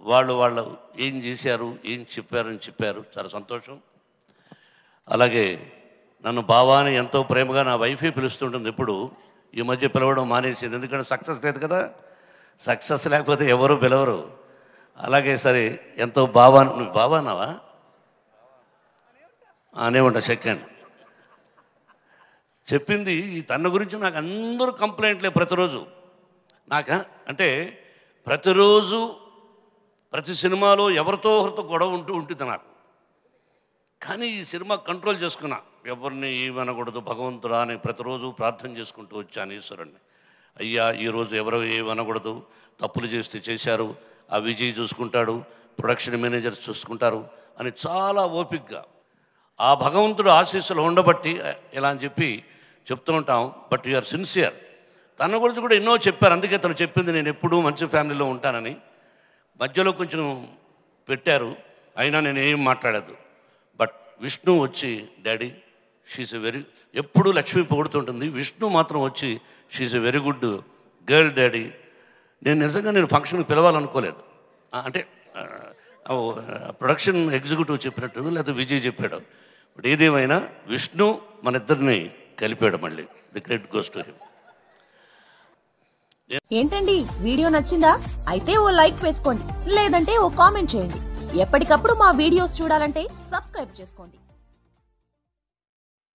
వాళ్ళు వాళ్ళు ఏం చేశారు ఏం చెప్పారని చెప్పారు. చాలా సంతోషం. అలాగే నన్ను బావాని ఎంతో ప్రేమగా నా వైఫే పిలుస్తుంటుంది ఇప్పుడు ఈ మధ్య పిలవడం మానేసింది. ఎందుకంటే సక్సెస్ లేదు కదా. సక్సెస్ లేకపోతే ఎవరు పిలవరు. అలాగే సరే ఎంతో బావా నువ్వు బావానావా అనే ఉంటా సెకండ్ చెప్పింది ఈ తన గురించి నాకు అందరూ కంప్లైంట్లే ప్రతిరోజు. నాక అంటే ప్రతిరోజు ప్రతి సినిమాలో ఎవరితో ఒకరితో గొడవ ఉంటూ ఉంటుంది నాకు. కానీ ఈ సినిమా కంట్రోల్ చేసుకున్నా. ఎవరిని ఏమనకూడదు భగవంతుడా అని ప్రతిరోజు ప్రార్థన చేసుకుంటూ వచ్చాను ఈశ్వరుణ్ణి. అయ్యా ఈరోజు ఎవరు ఏమనకూడదు. తప్పులు చేస్తే చేశారు. ఆ విజయ్ చూసుకుంటాడు. ప్రొడక్షన్ మేనేజర్స్ చూసుకుంటారు అని చాలా ఓపిక్గా ఆ భగవంతుడు ఆశీస్సులు ఉండబట్టి ఇలా అని చెప్పి చెప్తూ ఉంటాం బట్ ఆర్ సిన్సియర్ తన గురించి కూడా ఎన్నో చెప్పారు అందుకే తను చెప్పింది నేను ఎప్పుడూ మంచి ఫ్యామిలీలో ఉంటానని. మధ్యలో కొంచెం పెట్టారు అయినా నేను ఏం మాట్లాడదు. బట్ విష్ణు వచ్చి డాడీ షీస్ ఎ వెరీ ఎప్పుడు లక్ష్మి పొగుడుతుంటుంది విష్ణు మాత్రం వచ్చి she is a very good girl daddy నేను నిజంగా నేను ఫంక్షన్కి పిలవాలనుకోలేదు. అంటే ప్రొడక్షన్ ఎగ్జిక్యూటివ్ చెప్పినట్టు లేదా విజయ్ చెప్పాడు. బట్ ఏదేమైనా విష్ణు మన ఇద్దరిని కలిపాడు మళ్ళీ. The great goes to him ఏంటండి? వీడియో నచ్చిందా? అయితే ఓ లైక్ వేసుకోండి. లేదంటే ఓ కామెంట్ చేయండి. ఎప్పటికప్పుడు మా వీడియోస్ చూడాలంటే సబ్స్క్రైబ్ చేసుకోండి.